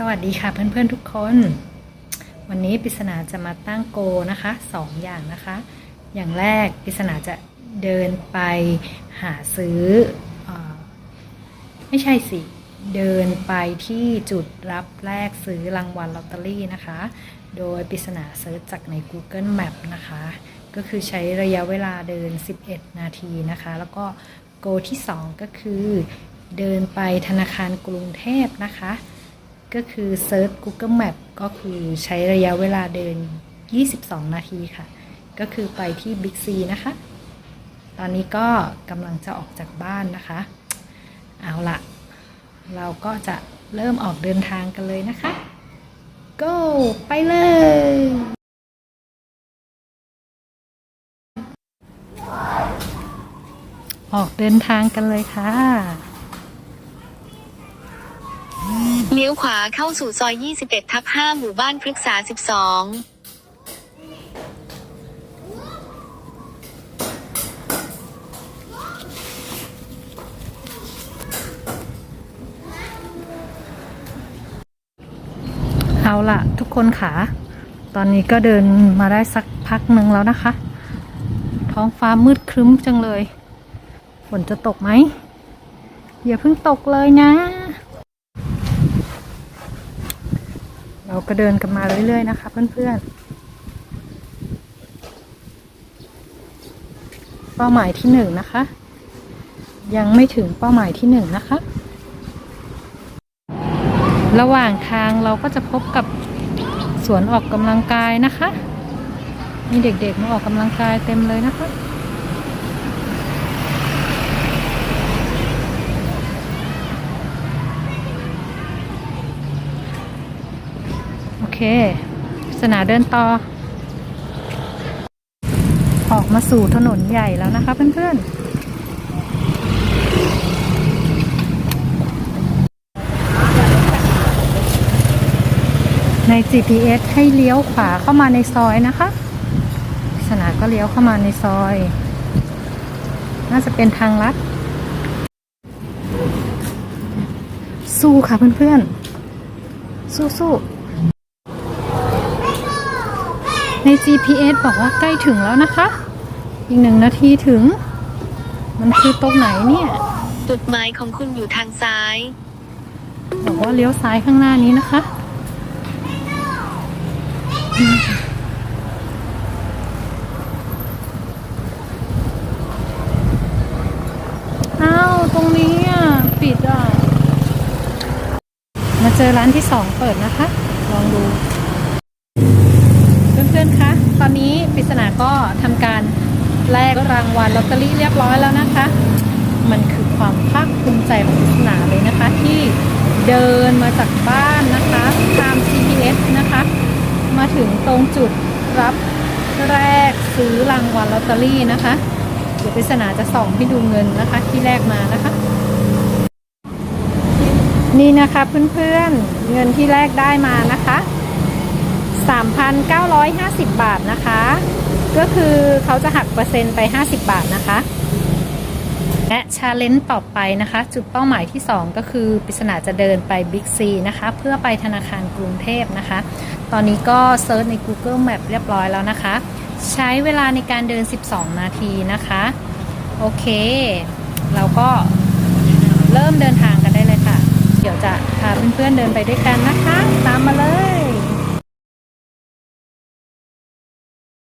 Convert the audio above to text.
สวัสดีค่ะเพื่อนๆทุกคน วันนี้ปริศนาจะมาตั้งโกนะคะสองอย่างนะคะ อย่างแรกปริศนาจะเดินไปหาซื้อเออไม่ใช่สิ เดินไปที่จุดรับแลกซื้อรางวัลลอตเตอรี่นะคะ โดยปริศนาเซิร์ชจากใน Google Map นะคะ ก็คือใช้ระยะเวลาเดิน 11 นาทีนะคะ แล้วก็โกที่ 2 ก็คือ เดินไปธนาคารกรุงเทพนะคะ ก็คือเซิร์ช Google Map ก็คือใช้ระยะเวลาเดิน 22 นาทีค่ะ ก็คือไปที่ Big C นะคะ ตอนนี้ก็กำลังจะออกจากบ้านนะคะ เอาละเราก็จะเริ่มออกเดินทางกันเลยนะคะ go ไปเลย ออกเดินทางกันเลยค่ะ เลี้ยวขวาเข้าสู่ซอย 21 ทับ 5 หมู่บ้านพฤกษา 12เอาละทุกคนค่ะตอนนี้ก็เดินมาได้สักพักหนึ่งแล้วนะคะ ท้องฟ้ามืดครึ้มจังเลย ฝนจะตกไหมอย่าเพิ่งตกเลยนะ เราก็เดินกันมาเรื่อยๆนะคะ เพื่อนๆ เป้าหมายที่หนึ่งนะคะ ยังไม่ถึงเป้าหมายที่หนึ่งนะคะ ระหว่างทางเราก็จะพบกับสวนออกกำลังกายนะคะ มีเด็กๆมาออกกำลังกายเต็มเลยนะคะ เคสนาเดินต่อ ออกมาสู่ถนนใหญ่แล้วนะคะเพื่อนๆ ใน GPS ให้เลี้ยวขวาเข้ามาในซอยนะคะ สนาก็เลี้ยวเข้ามาในซอย น่าจะเป็นทางลัด สู้ค่ะเพื่อนๆ สู้ๆ ใน GPS บอกว่าใกล้ถึงแล้วนะคะ อีกหนึ่งนาทีถึง มันคือตรงไหนเนี่ย จุดหมายของคุณอยู่ทางซ้าย บอกว่าเลี้ยวซ้ายข้างหน้านี้นะคะ อ้าว ตรงนี้อะ ปิดอะ มาเจอร้านที่สองเปิดนะคะ ลองดู เพื่อนๆ คะ ตอนนี้ ปริศนาก็ทำการแลกรางวัลลอตเตอรี่เรียบร้อยแล้วนะคะ มันคือความภาคภูมิใจของปริศนาเลยนะคะ ที่เดินมาจากบ้านนะคะตาม GPS นะคะ มาถึงตรงจุดรับแรกซื้อรางวัลลอตเตอรี่นะคะ เดี๋ยวปริศนาจะส่องให้ดูเงินนะคะ ที่แรกมานะคะ นี่นะคะเพื่อนๆเงินที่แรกได้มานะคะ 3,950 บาทนะคะ ก็คือเขาจะหักเปอร์เซ็นต์ไป 50 บาทนะคะ และชาเลนจ์ต่อไปนะคะ จุดเป้าหมายที่ 2 ก็คือปริศนาจะเดินไป Big C นะคะ เพื่อไปธนาคารกรุงเทพนะคะ ตอนนี้ก็เซิร์ชใน Google Map เรียบร้อยแล้วนะคะ ใช้เวลาในการเดิน 12 นาทีนะคะ โอเค เราก็เริ่มเดินทางกันได้เลยค่ะ เดี๋ยวจะพาเพื่อนๆเดินไปด้วยกันนะคะ ตามมาเลย